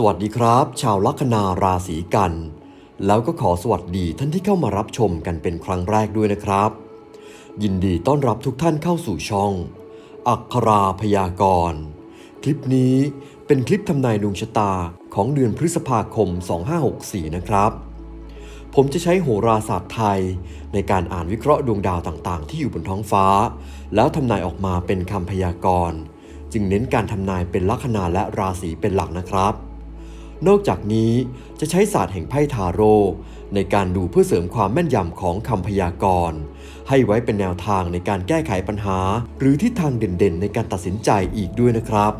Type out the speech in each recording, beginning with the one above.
สวัสดีครับ ชาวลัคนาราศีกัน แล้วก็ขอสวัสดีท่านที่เข้ามารับชมกันเป็นครั้งแรกด้วยนะครับ ยินดีต้อนรับทุกท่านเข้าสู่ช่อง อัคราพยากรณ์คลิปนี้เป็นคลิปทำนายดวงชะตาของเดือนพฤษภาคม 2564 นะครับ ผมจะใช้โหราศาสตร์ไทย ในการอ่านวิเคราะห์ดวงดาวต่างๆ ที่อยู่บนท้องฟ้า แล้วทำนายออกมาเป็นคำพยากรณ์ จึงเน้นการทำนายเป็นลัคนาและราศีเป็นหลักนะครับ นอกจากนี้จะใช้ศาสตร์แห่งไพ่ทาโร่ในการดูเพื่อเสริมความแม่นยำของคำพยากรณ์ ให้ไว้เป็นแนวทางในการแก้ไขปัญหา หรือทิศทางเด่นๆ ในการตัดสินใจอีกด้วยนะครับ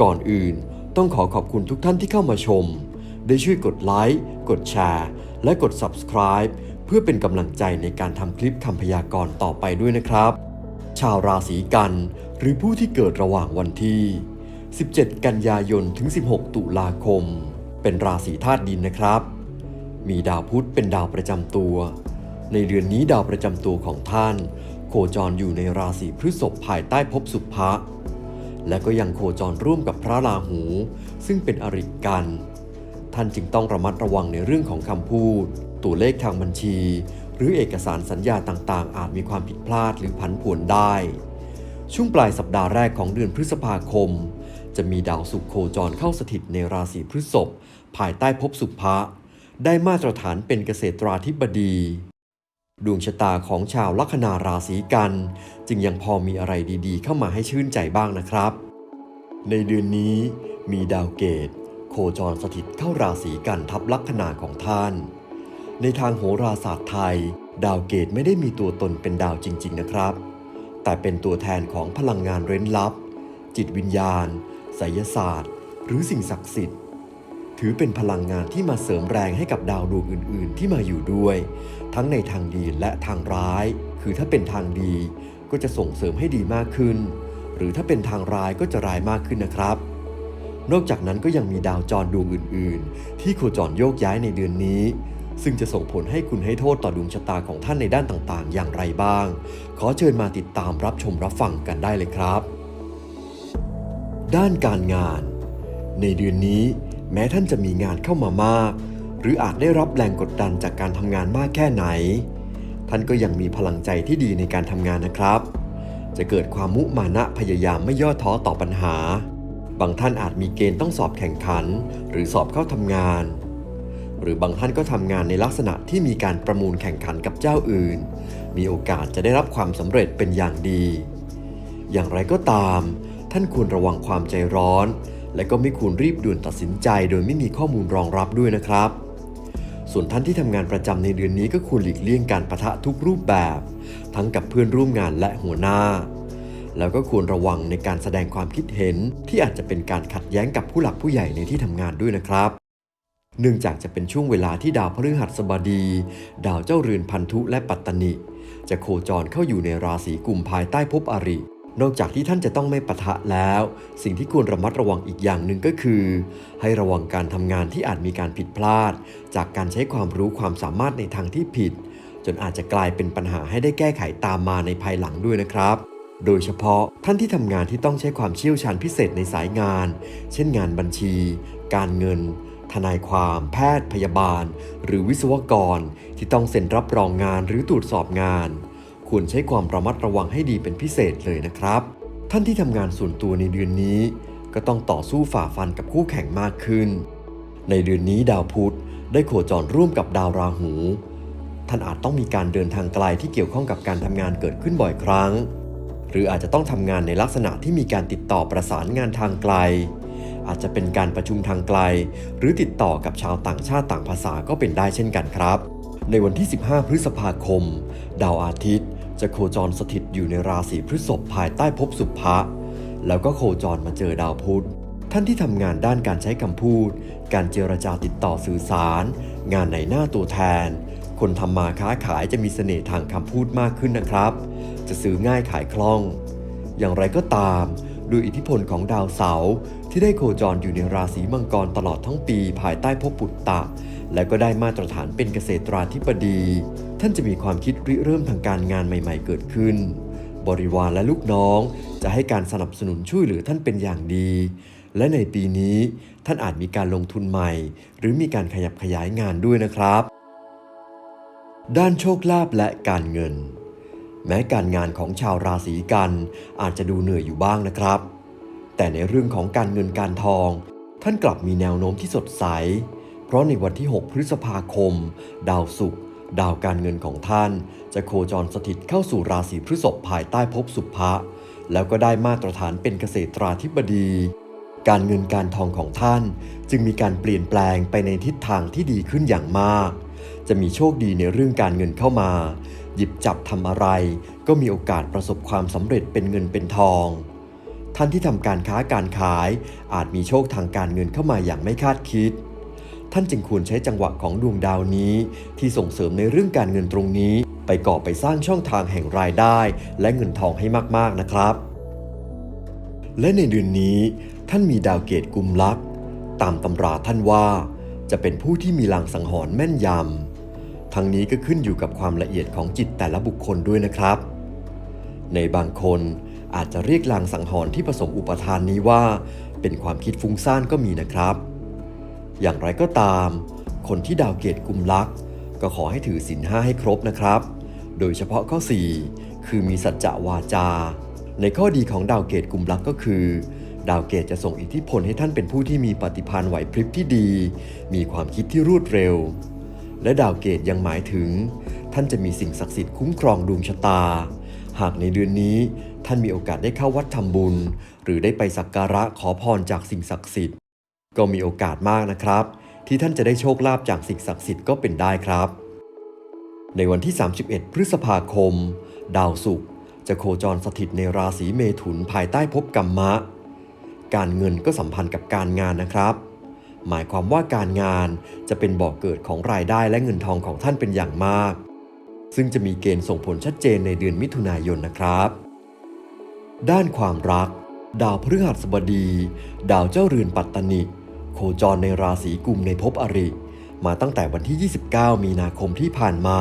ก่อนอื่นต้องขอขอบคุณทุกท่านที่เข้ามาชม ได้ช่วยกดไลค์กดแชร์และกด Subscribe เพื่อเป็นกำลังใจในการทำคลิปคำพยากรณ์ต่อไปด้วยนะครับ ชาวราศีกัน หรือผู้ที่เกิดระหว่างวันที่ 17 กันยายนถึง 16 ตุลาคม เป็นราศีธาตุดินนะครับ มีดาวพุธเป็นดาวประจำตัว ในเดือนนี้ดาวประจำตัวของท่าน โคจรอยู่ในราศีพฤษภภายใต้ภพสุภะและก็ยังโคจรร่วมกับพระราหู ซึ่งเป็นอริกัน ท่านจึงต้องระมัดระวังในเรื่องของคำพูด ตัวเลขทางบัญชี หรือเอกสารสัญญาต่างๆ อาจมีความผิดพลาดหรือผันผวนได้ ช่วงปลายสัปดาห์แรกของเดือนพฤษภาคม จะมีดาวศุกร์โคจรเข้าสถิตในราศีพฤษภภายใต้ภพสุภะได้มาตรฐานเป็นเกษตราธิบดี ดวงชะตาของชาวลัคนาราศีกัน จึงยังพอมีอะไรดีๆ เข้ามาให้ชื่นใจบ้างนะครับ ในเดือนนี้มีดาวเกต โคจรสถิตเข้าราศีกันทับลัคนาของท่าน ในทางโหราศาสตร์ไทย ดาวเกตไม่ได้มีตัวตนเป็นดาวจริง ๆนะครับ แต่เป็นตัวแทนของพลังงานเร้นลับ จิตวิญญาณ ไสยศาสตร์ หรือสิ่งศักดิ์สิทธิ์ ถือเป็นพลังงานที่มาเสริมแรงให้กับดาวดวงอื่น ๆ ที่มาอยู่ด้วย ทั้งในทางดีและทางร้าย คือถ้าเป็นทางดีก็จะส่งเสริมให้ดีมากขึ้น หรือถ้าเป็นทางร้ายก็จะร้ายมากขึ้นนะครับ นอกจากนั้นก็ยังมีดาวจรดวงอื่น ๆ ที่โคจรโยกย้ายในเดือนนี้ซึ่งจะส่งผลให้คุณให้โทษต่อดวงชะตาของท่านในด้านต่างๆ อย่างไรบ้าง ขอเชิญมาติดตามรับชมรับฟังกันได้เลยครับ ด้านการงาน ในเดือนนี้แม้ท่านจะมีงานเข้ามามาก หรืออาจได้รับแรงกดดันจากการทำงานมากแค่ไหน ท่านก็ยังมีพลังใจที่ดีในการทำงานนะครับ จะเกิดความมุมานะพยายามไม่ย่อท้อต่อปัญหา บางท่านอาจมีเกณฑ์ต้องสอบแข่งขัน หรือสอบเข้าทำงาน หรือบางท่านก็ทำงานในลักษณะที่มีการประมูลแข่งขันกับเจ้าอื่น มีโอกาสจะได้รับความสำเร็จเป็นอย่างดี อย่างไรก็ตาม ท่านควรระวังความใจร้อน และก็ไม่ควรรีบด่วนตัดสินใจ โดยไม่มีข้อมูลรองรับด้วยนะครับ ส่วนท่านที่ทำงานประจำในเดือนนี้ก็ควรหลีกเลี่ยงการประทะทุกรูปแบบ ทั้งกับเพื่อนร่วมงานและหัวหน้า แล้วก็ควรระวังในการแสดงความคิดเห็นที่อาจจะเป็นการขัดแย้งกับผู้หลักผู้ใหญ่ในที่ทำงานด้วยนะครับเนื่องจากจะเป็นช่วงเวลาที่ดาวพฤหัสบดี ดาวเจ้าเรือนพันธุและปัตตนิ จะโคจรเข้าอยู่ในราศีกุมภายใต้ภพอริ นอกจากที่ท่านจะต้องไม่ปะทะแล้ว สิ่งที่ควรระมัดระวังอีกอย่างหนึ่งก็คือ ให้ระวังการทำงานที่อาจมีการผิดพลาด จากการใช้ความรู้ความสามารถในทางที่ผิด จนอาจจะกลายเป็นปัญหาให้ได้แก้ไขตามมาในภายหลังด้วยนะครับ โดยเฉพาะท่านที่ทำงานที่ต้องใช้ความเชี่ยวชาญพิเศษในสายงาน เช่นงานบัญชี การเงิน ทนายความ แพทย์ พยาบาล หรือวิศวกร ที่ต้องเซ็นรับรองงานหรือตรวจสอบงาน ควรใช้ความระมัดระวังให้ดีเป็นพิเศษเลยนะครับ ท่านที่ทำงานส่วนตัวในเดือนนี้ ก็ต้องต่อสู้ฝ่าฟันกับคู่แข่งมากขึ้น ในเดือนนี้ดาวพุธได้โคจรร่วมกับดาวราหู ท่านอาจต้องมีการเดินทางไกลที่เกี่ยวข้องกับการทำงานเกิดขึ้นบ่อยครั้ง หรืออาจจะต้องทำงานในลักษณะที่มีการติดต่อประสานงานทางไกล อาจจะเป็นการประชุมทางไกล หรือติดต่อกับชาวต่างชาติต่างภาษาก็เป็นได้เช่นกันครับในวันที่ 15 พฤษภาคม ดาวอาทิตย์ จะโคจรสถิตอยู่ในราศีพฤษภภายใต้ภพสุภะแล้วก็โคจรมาเจอดาวพุธท่านที่ทำงานด้านการใช้คำพูด การเจรจาติดต่อสื่อสาร งานในหน้าตัวแทน คนทำมาค้าขายจะมีเสน่ห์ทางคำพูดมากขึ้นนะครับ จะซื้อง่ายขายคล่อง อย่างไรก็ตามด้วยอิทธิพลของดาวเสาร์ที่ได้โคจรอยู่ในราศีมังกรตลอดทั้งปีภายใต้ภพปุตตะ และก็ได้มาตรฐานเป็นเกษตราธิบดี ท่านจะมีความคิดริเริ่มทางการงานใหม่ ๆ เกิดขึ้น บริวารและลูกน้อง จะให้การสนับสนุนช่วยเหลือท่านเป็นอย่างดี และในปีนี้ท่านอาจมีการลงทุนใหม่ หรือมีการขยับขยายงานด้วยนะครับ ด้านโชคลาภและการเงิน แม้การงานของชาวราศีกันอาจจะดูเหนื่อยอยู่บ้างนะครับ แต่ในเรื่องของการเงินการทอง ท่านกลับมีแนวโน้มที่สดใส เพราะในวันที่ 6 พฤษภาคม ดาวศุกร์ ดาวการเงินของท่านจะโคจรสถิตเข้าสู่ราศีพฤษภภายใต้ภพสุภะแล้วก็ได้มาตรฐานเป็นเกษตราธิบดี การเงินการทองของท่าน จึงมีการเปลี่ยนแปลงไปในทิศทางที่ดีขึ้นอย่างมาก จะมีโชคดีในเรื่องการเงินเข้ามา หยิบจับทำอะไร ก็มีโอกาสประสบความสำเร็จเป็นเงินเป็นทอง ท่านที่ทำการค้าการขายอาจมีโชคทางการเงินเข้ามาอย่างไม่คาดคิด ท่านจึงควรใช้จังหวะของดวงดาวนี้ ที่ส่งเสริมในเรื่องการเงินตรงนี้ ไปก่อไปสร้างช่องทางแห่งรายได้ และเงินทองให้มากๆนะครับ และในเดือนนี้ ท่านมีดาวเกตกุมลักษณ์ตามตำราท่านว่า จะเป็นผู้ที่มีลางสังหรณ์แม่นยำทั้งนี้ก็ขึ้นอยู่กับความละเอียดของจิตแต่ละบุคคลด้วยนะครับ ในบางคนอาจจะเรียกลางสังหรณ์ที่ผสมอุปทานนี้ว่า เป็นความคิดฟุ้งซ่านก็มีนะครับ อย่างไรก็ตาม คนที่ดาวเกตกุมลัก ก็ขอให้ถือศีลห้าให้ครบนะครับ โดยเฉพาะข้อ 4 คือมีสัจจะวาจา ในข้อดีของดาวเกตกุมลักก็คือ ดาวเกตจะส่งอิทธิพลให้ท่านเป็นผู้ที่มีปฏิภาณไหวพริบที่ดี มีความคิดที่รวดเร็ว และดาวเกตยังหมายถึง ท่านจะมีสิ่งศักดิ์สิทธิ์คุ้มครองดวงชะตา หากในเดือนนี้ท่านมีโอกาสได้เข้าวัดทำบุญ หรือได้ไปสักการะขอพรจากสิ่งศักดิ์สิทธิ์ ก็มีโอกาสมากนะครับ ที่ท่านจะได้โชคลาภจากสิ่งศักดิ์สิทธิ์ก็เป็นได้ครับ ในวันที่ 31 พฤษภาคม ดาวศุกร์จะโคจรสถิตในราศีเมถุนภายใต้ภพกรรมะ การเงินก็สัมพันธ์กับการงานนะครับ หมายความว่าการงานจะเป็นบ่อกเกิดของรายได้และเงินทองของท่านเป็นอย่างมาก ซึ่งจะมีเกณฑ์ส่งผลชัดเจนในเดือนมิถุนายนนะครับ ด้านความรัก ดาวพฤหัสบดี ดาวเจ้าเรือนปัตตนิ โคจรในราศีกุมในภพอริ มาตั้งแต่วันที่ 29 มีนาคมที่ผ่านมา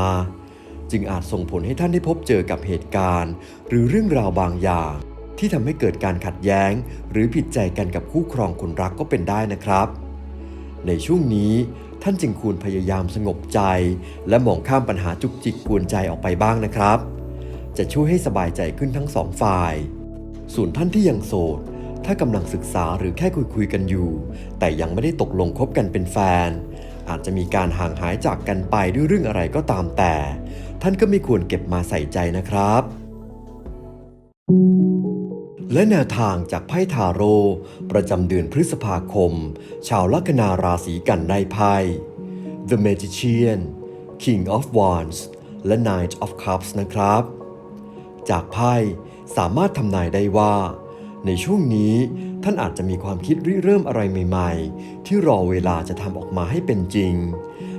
จึงอาจส่งผลให้ท่านได้พบเจอกับเหตุการณ์ หรือเรื่องราวบางอย่าง ที่ทำให้เกิดการขัดแย้ง หรือผิดใจกันกับคู่ครองคนรักก็เป็นได้นะครับ ในช่วงนี้ท่านจึงควรพยายามสงบใจ และมองข้ามปัญหาจุกจิกกวนใจออกไปบ้างนะครับ จะช่วยให้สบายใจขึ้นทั้งสองฝ่าย ส่วนท่านที่ยังโสด ถ้ากำลังศึกษาหรือแค่คุยคุยๆกันอยู่ แต่ยังไม่ได้ตกลงคบกันเป็นแฟน อาจจะมีการห่างหายจากกันไปด้วยเรื่องอะไรก็ตามแต่ ท่านก็ไม่ควรเก็บมาใส่ใจนะครับ และแนวทางจากไพ่ทาโร่ประจำเดือนพฤษภาคม ชาวลัคนาราศีกันได้ไพ่ The Magician King of Wands และ Knight of Cups นะครับ จากไพ่สามารถทำนายได้ว่า ในช่วงนี้ท่านอาจจะมีความคิดริเริ่มอะไรใหม่ ๆ ที่รอเวลาจะทำออกมาให้เป็นจริง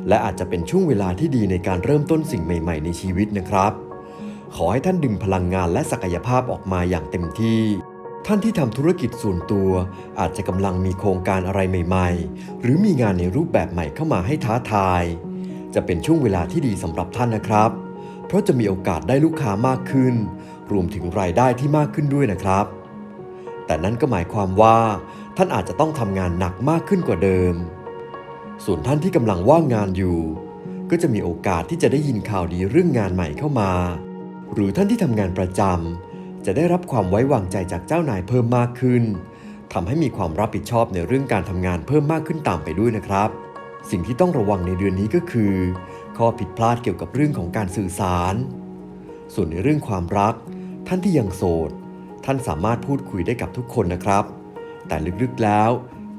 และอาจจะเป็นช่วงเวลาที่ดีในการเริ่มต้นสิ่งใหม่ ๆ ในชีวิตนะครับ ขอให้ท่านดึงพลังงานและศักยภาพออกมาอย่างเต็มที่ท่านที่ทำธุรกิจส่วนตัวอาจจะกำลังมีโครงการอะไรใหม่ๆ หรือมีงานในรูปแบบใหม่เข้ามาให้ท้าทาย จะเป็นช่วงเวลาที่ดีสำหรับท่านนะครับ เพราะจะมีโอกาสได้ลูกค้ามากขึ้น รวมถึงรายได้ที่มากขึ้นด้วยนะครับ แต่นั่นก็หมายความว่า ท่านอาจจะต้องทำงานหนักมากขึ้นกว่าเดิม ส่วนท่านที่กำลังว่างงานอยู่ ก็จะมีโอกาสที่จะได้ยินข่าวดีเรื่องงานใหม่เข้ามา หรือท่านที่ทำงานประจำจะได้รับความไว้วางใจจากเจ้านายเพิ่มมากขึ้นทำให้มีความรับผิดชอบในเรื่องการทำงานเพิ่มมากขึ้นตามไปด้วยนะครับ สิ่งที่ต้องระวังในเดือนนี้ก็คือ ข้อผิดพลาดเกี่ยวกับเรื่องของการสื่อสาร ส่วนในเรื่องความรัก ท่านที่ยังโสด ท่านสามารถพูดคุยได้กับทุกคนนะครับ แต่ลึกๆแล้ว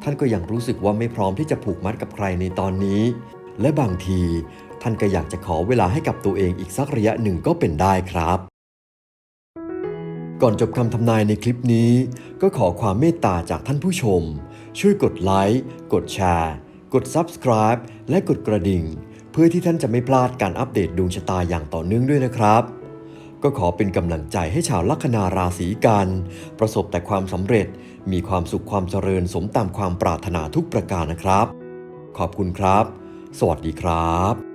ท่านก็ยังรู้สึกว่าไม่พร้อมที่จะผูกมัดกับใครในตอนนี้ และบางที ท่านก็อยากจะขอเวลาให้กับตัวเองอีกสักระยะหนึ่งก็เป็นได้ครับ ก่อนจบคำทำนายในคลิปนี้ ก็ขอความเมตตาจากท่านผู้ชม ช่วยกดไลค์กดแชร์กด Subscribe และกดกระดิ่ง เพื่อที่ท่านจะไม่พลาดการอัปเดตดวงชะตาอย่างต่อเนื่องด้วยนะครับ ก็ขอเป็นกำลังใจให้ชาวลัคนาราศีกัน ประสบแต่ความสำเร็จ มีความสุขความเจริญสมตามความปรารถนาทุกประการนะครับ ขอบคุณครับ สวัสดีครับ